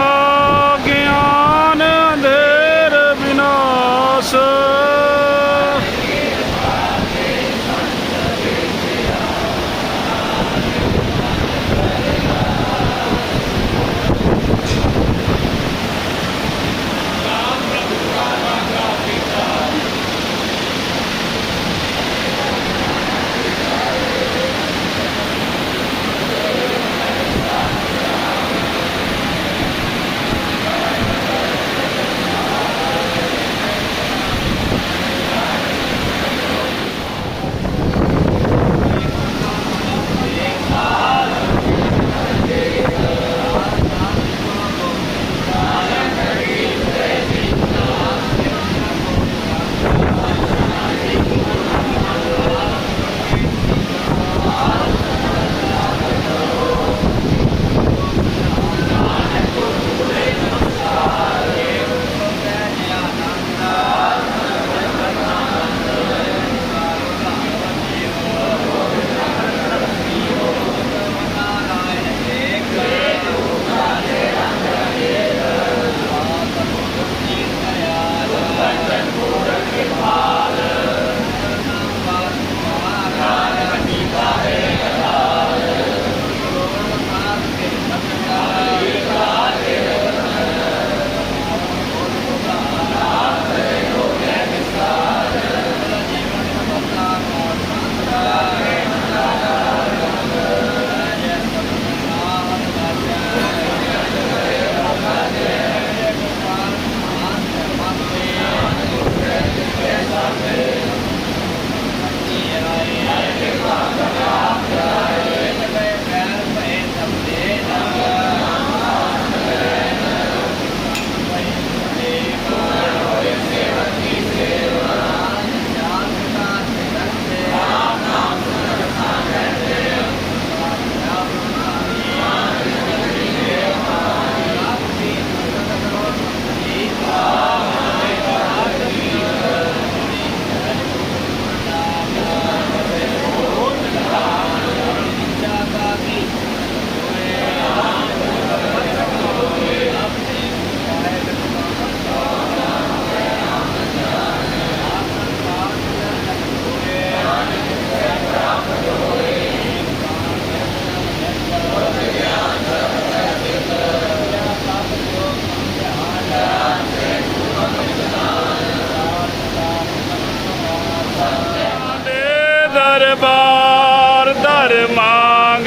Lord.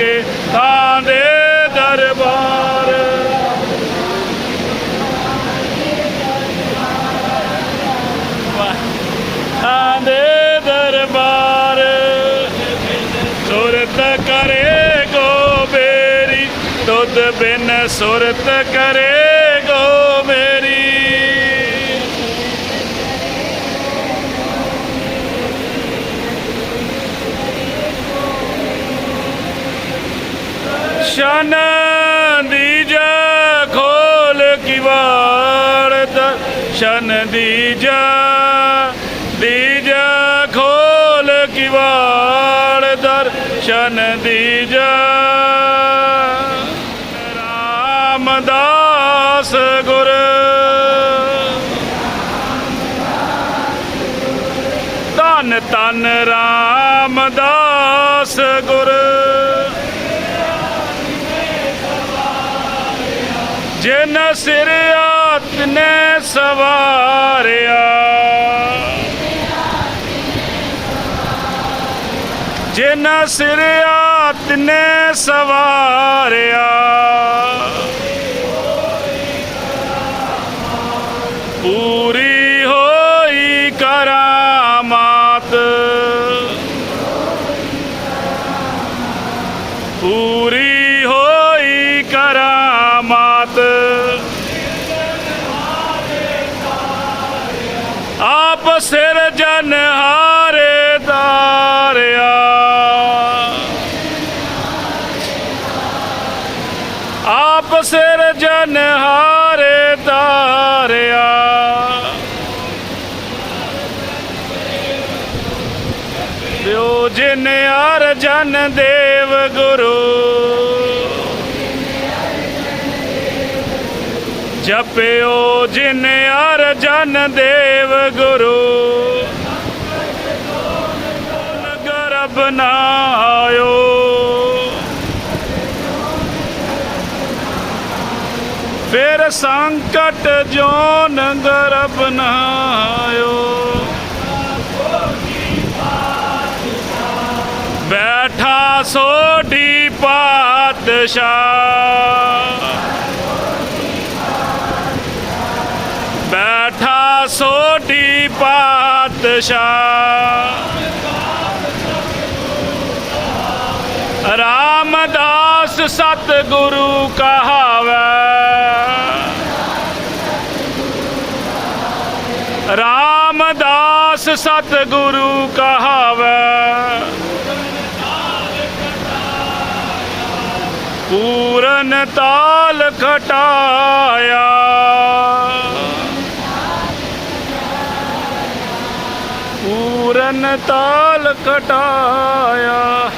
ਮੰਗੇ ਤਾਂ ਦੇ ਦਰਬਾਰ। ਤਾਂ ਦੇ ਦਰਬਾਰ। ਸੁਰਤ ਕਰੇ ਗੋਬੇਰੀ ਦੁੱਧ ਬਿਨ ਸੁਰਤ ਕਰੇ ਦੀ ਦੀਜਾ ਖੋਲ ਕਿਵਾੜ ਸ਼ਨ ਦੀਜਾ ਦੀਜਾ ਖੋਲ ਕਿਵਾੜ ਦਰ ਦੀ ਦੀਜਾ ਰਾਮਦਾਸ ਗੁਰ। ਧੰਨ ਧੰਨ ਰਾਮਦਾਸ ਗੁਰ। ਜਿਨ ਸਿਰ ਆਤਨੇ ਸਵਾਰਿਆ। ਜਿਨ ਸਿਰ ਆਤ ਨੇ ਸਵਾਰਿਆ। ਪੂਰੀ ਹੋਈ ਕਰਾਮਾਤ। ਪੂਰੀ ਹਾਰੇ ਤਾਰਿਆ। ਦਿਓ ਜਿਨ ਜਨ ਦੇਵ ਗੁਰੂ ਜਪਿਓ ਜਿਨ ਅਰਜਨ ਦੇਵ ਗੁਰੂ। ਗਰਬ ਨਾ ਫਿਰ ਸੰਕਟ ਜੋ ਗਰਬ ਨਾ ਬੈਠਾ ਸੋਢੀ ਪਾਤਸ਼ਾਹ। ਬੈਠਾ ਸੋਢੀ ਪਾਤਸ਼ਾਹ। ਰਾਮਦਾਸ ਸਤਿਗੁਰੂ ਕਹਾਵੇ। ਰਾਮਦਾਸ ਸਤਿਗੁਰੂ ਕਹਾਵੇ। ਪੂਰਨ ਤਾਲ ਖਟਾਇਆ। ਪੂਰਨ ਤਾਲ ਖਟਾਇਆ।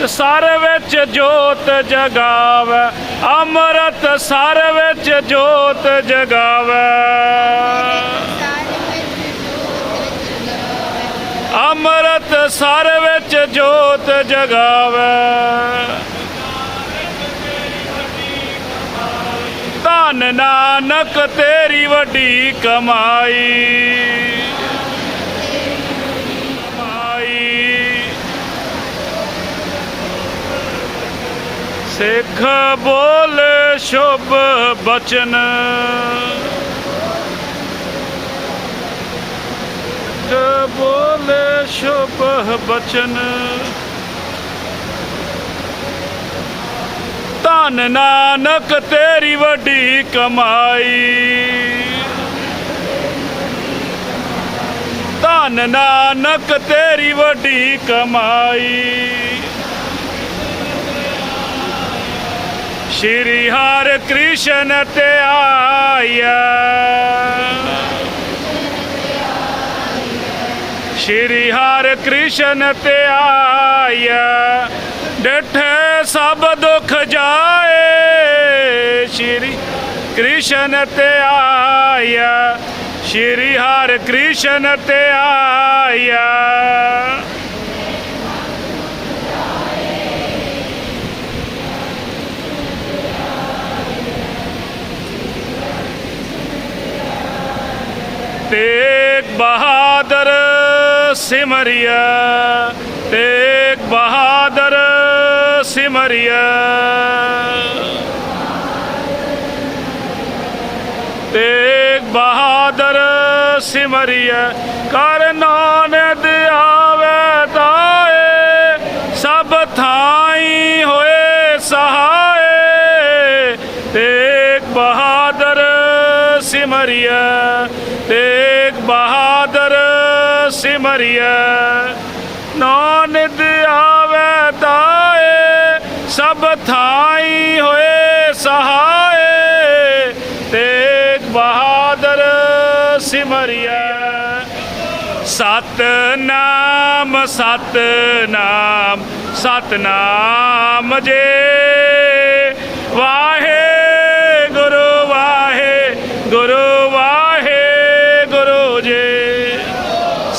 ਤੇ ਸਰ ਵਿੱਚ ਜੋਤ ਜਗਾਵੇ। ਅੰਮ੍ਰਿਤ ਸਰ ਵਿੱਚ ਜੋਤ ਜਗਾਵੇ। ਅੰਮ੍ਰਿਤ ਸਰ ਵਿੱਚ ਜੋਤ ਜਗਾਵੇ। ਧੰਨ ਨਾਨਕ ਤੇਰੀ ਵੱਡੀ ਕਮਾਈ। ਕਮਾਈ ਸਿੱਖ ਬੋਲ ਸ਼ੁਭ ਬਚਨ। ਸਿੱਖ ਬੋਲ ਸ਼ੁਭ ਬਚਨ। ਧੰਨ ਨਾਨਕ ਤੇਰੀ ਵੱਡੀ ਕਮਾਈ। ਧੰਨ ਨਾਨਕ ਤੇਰੀ ਵੱਡੀ ਕਮਾਈ। ਸ਼੍ਰੀ ਹਰਿ ਕ੍ਰਿਸ਼ਨ ਤੇ ਆਇਆ ਸ਼੍ਰੀ ਹਰਿ ਕ੍ਰਿਸ਼ਨ ਤੇ ਆਇਆ। ਸਭ ਦੁਖ ਜਾਏ। ਸ਼੍ਰੀ ਕ੍ਰਿਸ਼ਨ ਤੇ ਆਇਆ। ਸ਼੍ਰੀ ਹਰਿ ਕ੍ਰਿਸ਼ਨ ਤੇ ਆਇਆ। ਸਿਮਰਿਆ ਤੇਗ ਬਹਾਦਰ ਸਿਮਰਿਆ ਤੇਗ ਬਹਾਦਰ ਸਿਮਰਿਆ ਕਰ ਨਾਨਕ ਆਵੇ ਸਿਮਰਿਆ ਨਾਨਕ ਆਵੇ ਤਾਏ, ਸਭ ਥਾਈ ਹੋਏ ਸਹਾਏ, ਤੇਗ ਬਹਾਦਰ ਸਿਮਰਿਆ ਸਤਨਾਮ ਸਤਨਾਮ ਸਤਨਾਮ ਜੇ, ਵਾਹਿ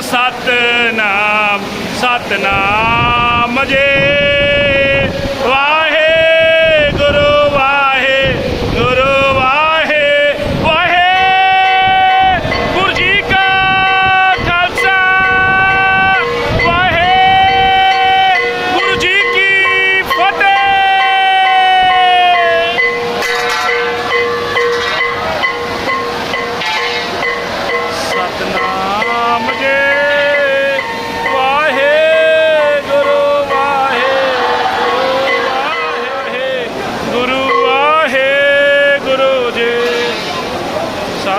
ਸਤਨਾਮ ਸਤਨਾਮ ਸਤਨਾਮ ਜੇ।